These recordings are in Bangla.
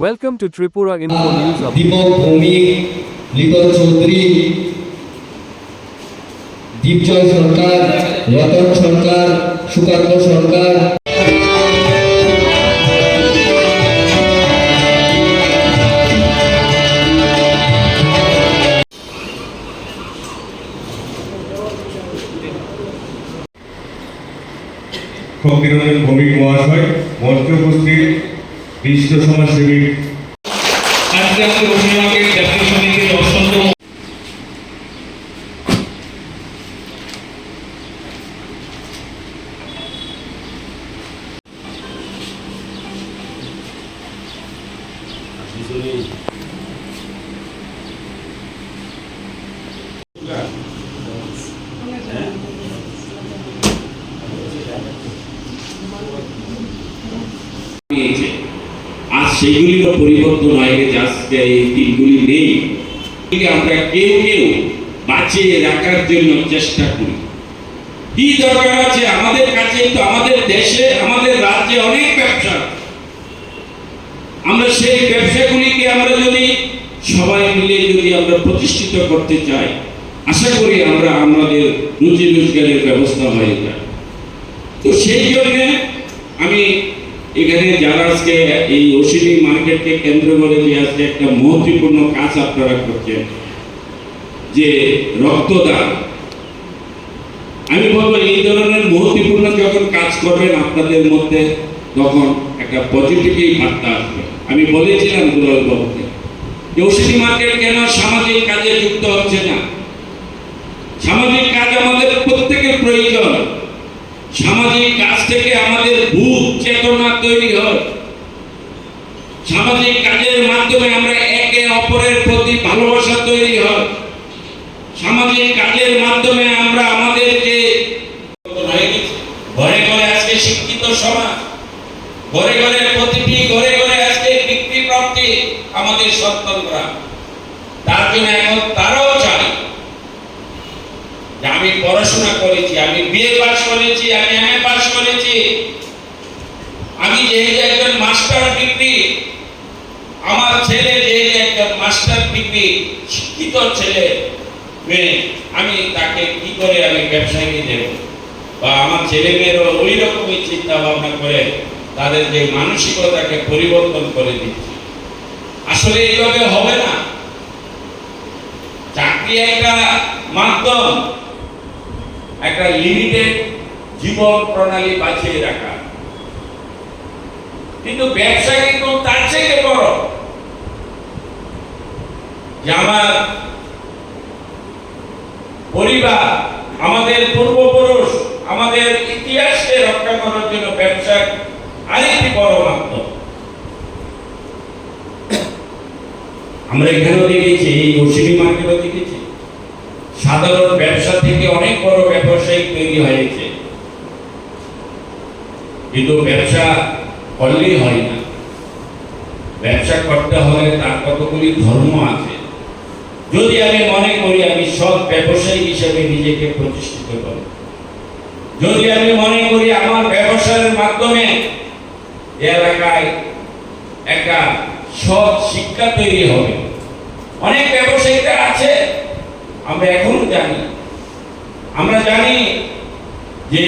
Welcome to Tripura Info News. Dipak Bhowmik Liton Chowdhury Dipjoy সরকার রতন সরকার সুকান্ত সরকার ফকিরুদ্দিন ভৌমিক মহাশয় মঞ্চে উপস্থিত বিশিষ্ট সমাজসেবী। আজকে জাতীয় নিয়েছে আর সেগুলিরও পরিবর্তন হয়ে গেছে আজকে এই দিনগুলি নেই। আমরা কেউ কেউ বাঁচিয়ে রাখার জন্য চেষ্টা করি। কি দরকার আছে? আমাদের কাছে তো আমাদের দেশে, আমাদের রাজ্যে অনেক ব্যবসা। আমরা সেই ব্যবসাগুলিকে আমরা যদি সবাই মিলে যদি আমরা প্রতিষ্ঠিত করতে চাই, আশা করি আমরা আমাদের রুজি রোজগারের ব্যবস্থা হয়ে যায়। তো সেই জন্য আমি এখানে যারা আজকে এই ওসিডি মার্কেটকে কেন্দ্র করে যে আজকে একটা মহত্বপূর্ণ কাজ আপনারা করছেন, যে রক্তদান। আমি বলব এই ধরনের মহত্বপূর্ণ যখন কাজ করবেন আপনাদের মধ্যে তখন একটা পজিটিভই বার্তা আসবে। আমি বলেছিলাম দুলাল বাবুকে, যে ওসিডি মার্কেট কেন সামাজিক কাজে যুক্ত হচ্ছে না? সামাজিক কাজ আমাদের প্রত্যেকের প্রয়োজন। সামাজিক কাজ থেকে আমাদের ভূত চেতনা তৈরি হয়। সামাজিক কাজের মাধ্যমে আমরা একে অপরের প্রতি ভালোবাসা তৈরি হয়। সামাজিক কাজের মাধ্যমে আমরা আমাদের যে ঘরে ঘরে আজকে শিক্ষিত সমাজ, ঘরে ঘরে প্রতিটি ঘরে ঘরে আজকে বিক্রি প্রাপ্তি আমাদের সন্তানরা তার জন্য এখন তারাও আমি পড়াশোনা করেছি, আমি বিএ পাস করেছি, আমি এমএ পাস করেছি। আমি যেহেতু একজন মাস্টার ডিগ্রি, আমার ছেলে যেহেতু একজন মাস্টার ডিগ্রি, শিক্ষিত ছেলে মেয়ে, আমি তাকে কি করে আমি ব্যবসায় দেব? বা আমার ছেলে মেয়েরও ওই রকমই চিন্তা ভাবনা করে তাদের যে মানসিকতাকে পরিবর্তন করে দিচ্ছে। আসলে এইভাবে হবে না। চাকরি একটা মাধ্যম একটা লিমিটেড জীবন প্রণালী বাঁচিয়ে রাখা। কিন্তু ব্যবসা কিন্তু তার থেকে বড় যে আমার পরিবার, আমাদের পূর্বপুরুষ, আমাদের ইতিহাসকে রক্ষা করার জন্য ব্যবসা আরেকটি বড় মাধ্যম। আমরা এখানেও দেখেছি, এই ওসিডি মার্কেটও দেখেছি। সাধারণ ব্যবসা থেকে অনেক বড় ব্যবসায়িক তৈরি হয়েছে। কিন্তু ব্যবসা করলেই হয় না। ব্যবসা করতে হলে তার কতগুলি ধর্ম আছে। যদি আমি মনে করি আমি সৎ ব্যবসায়ী হিসেবে নিজেকে প্রতিষ্ঠিত করি। যদি আমি মনে করি আমার ব্যবসার মাধ্যমে এলাকায় একটা সৎ শিক্ষা তৈরি হবে। অনেক ব্যবসায়ীরা আছে, আমরা এখনও জানি। আমরা জানি যে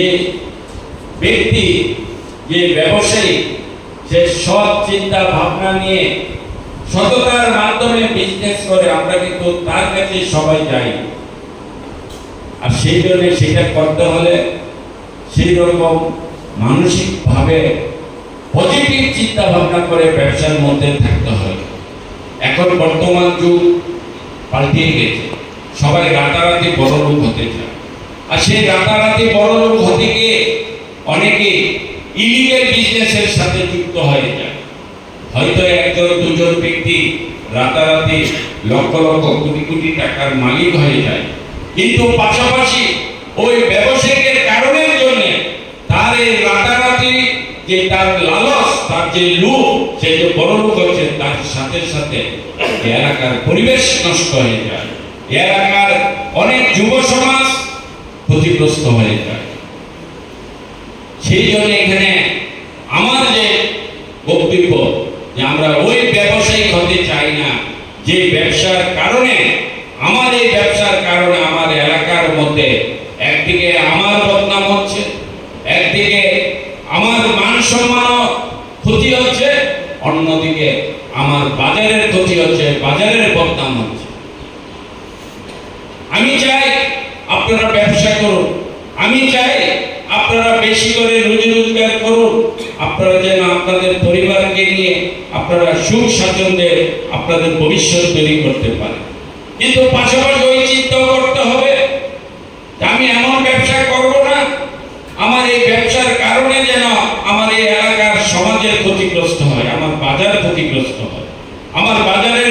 ব্যক্তি, যে ব্যবসায়ী, সে সৎ চিন্তা ভাবনা নিয়ে সততার মাধ্যমে বিজনেস করে, আমরা কিন্তু তার কাছে সবাই যাই। আর সেই জন্য সেটা করতে হলে সেই রকম মানসিকভাবে পজিটিভ চিন্তা ভাবনা করে ব্যবসার মধ্যে থাকতে হয়। এখন বর্তমান যুগ পাল্টিয়ে গেছে। সবাই রাতারাতি বড় হতে চায়। আর সেই রাতারাতি বড় লোক হতে গিয়ে অনেকে ইলিগেল বিজনেসের সাথে যুক্ত হয়ে যায়। হয়তো একজন, দুজন ব্যক্তি রাতারাতি লক্ষ লক্ষ কোটি কোটি টাকার মালিক হয়ে যায়। কিন্তু পাশাপাশি ওই ব্যবসায়িকের কারণের জন্য তার এই রাতারাতি যে তার লালস, তার যে লোভ সে যে বড় লোক হচ্ছে, তার সাথে সাথে এলাকার পরিবেশ নষ্ট হয়ে যায়। এলাকার অনেক যুব সমাজ ক্ষতিগ্রস্ত হয়ে সেই জন্য এখানে আমার যে বক্তব্য যে আমরা ওই ব্যবসায়িক হতে চাই না, যে ব্যবসার কারণে, আমার এই ব্যবসার কারণে আমার এলাকার মধ্যে একদিকে আমার বদনাম হচ্ছে, একদিকে আমার মান সম্মান ক্ষতি হচ্ছে, অন্যদিকে আমার বাজারের ক্ষতি হচ্ছে, বাজারের বদনাম হচ্ছে। আমি চাই আপনারা ব্যবসা করুন। আমি চাই আপনারা বেশি করে রুজি রোজগার করুন। আপনারা যেন আপনাদের পরিবারকে নিয়ে আপনারা সুখ স্বাচ্ছন্দ্যে আপনাদের ভবিষ্যৎ তৈরি করতে পারেন। কিন্তু পাশাপাশি ওই চিন্তাও করতে হবে আমি এমন ব্যবসা করব না, আমার এই ব্যবসার কারণে যেন আমার এই এলাকার সমাজের ক্ষতিগ্রস্ত হয়, আমার বাজার ক্ষতিগ্রস্ত হয়। আমার বাজারের